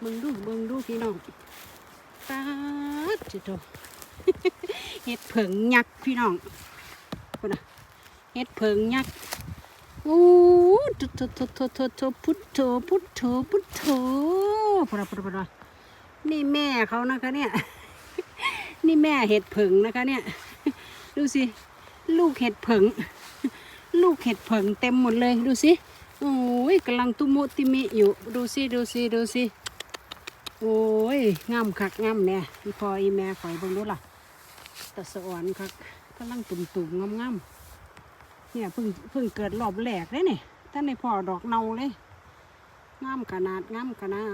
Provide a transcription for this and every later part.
เบิ่งดูเบิ่งดูพี่น้องตาจิโตเห็ดเผิงยักษ์พี่น้องคนน่ะเห็ดเผิงยักษ์โอ้ทุโทโทโทโทโทพุทโธพุทโธพุทโธพระพระพระนี่แม่เขานะคะเนี่ย นี่แม่เห็ดเผิงนะคะเนี่ย ดูสิ ลูกเห็ดเผิง ลูกเห็ดเผิงเต็มหมดเลยดูสิ โอ้ยกำลังตุมุติมิอยู่ ดูสิ ดูสิ ดูสิ โอ้ยงามคักงามเนี่ยอีพออีแม่ข่อยเบิ่งดูล่ะตะสะอ่อนคักกำลังตุ่มตุ่มงามงามๆเนี่ยเพิ่งเพิ่งเกิดรอบแรกเลยเนี่ยท่านในพ่อดอกเนาเลยงามขนาดงามขนา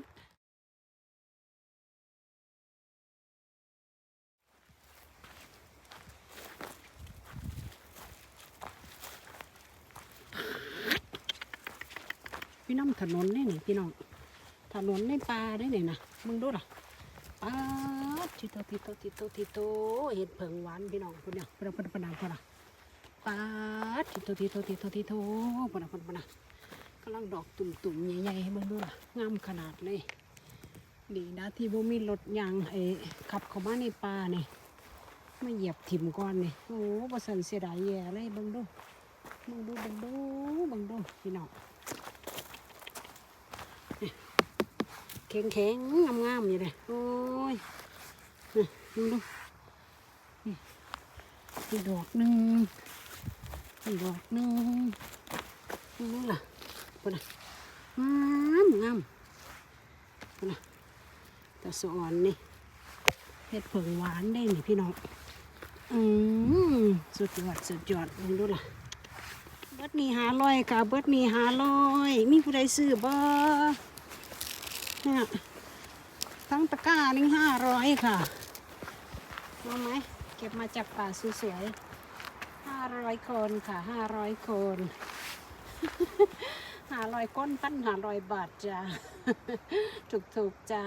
ดพี่น้องถนนนี่นี่พี่น้อง ถนนในป่าได้นี่นะมึงดูล่ะป้าดทิโตทิโตทิโตทิโตเห็ดเผิงหวานพี่น้องคนเนี่ยปนปนปนปนป้าดทิโตทิโตทิโตทิโตปนปนปนกำลังดอกตุ่มๆใหญ่ๆให้เบิ่งดูล่ะงามขนาดเลยดีนะที่บ่มีรถยางไอ้ขับเข้ามาในป่าเนี่ไม่เหยียบถิ่มก่อนเนี่ยโอ้บ่สันเสียดายแย่เลยเบิ่งดูเบิ่งดูเบิ่งดูเบิ่งดูพี่น้อง แข็งแข็งงามงามๆอยู่เลยโอ้ยนี่ดูดูนี่ดอกหนึ่งอีดอกหนึ่งนี่ล่ะปนะงามงามปนะแต่สอนนี่เห็ดเผงหวานได้นี่พี่น้องอืมสุดยอดสุดยอดลองดูล่ะเบิดนี่หาลอยค่ะเบิดนี่หาลอย มีผู้ใดซื้อบ่ เนี่ยทั้งตะกร้านี่ห้าร้อยค่ะมองไหมเก็บมาจากป่าสวยๆห้าร้อยคนค่ะห้าร้อยคนห้าร้อยก้นปั้นห้าร้อยบาทจ้าถูกๆจ้า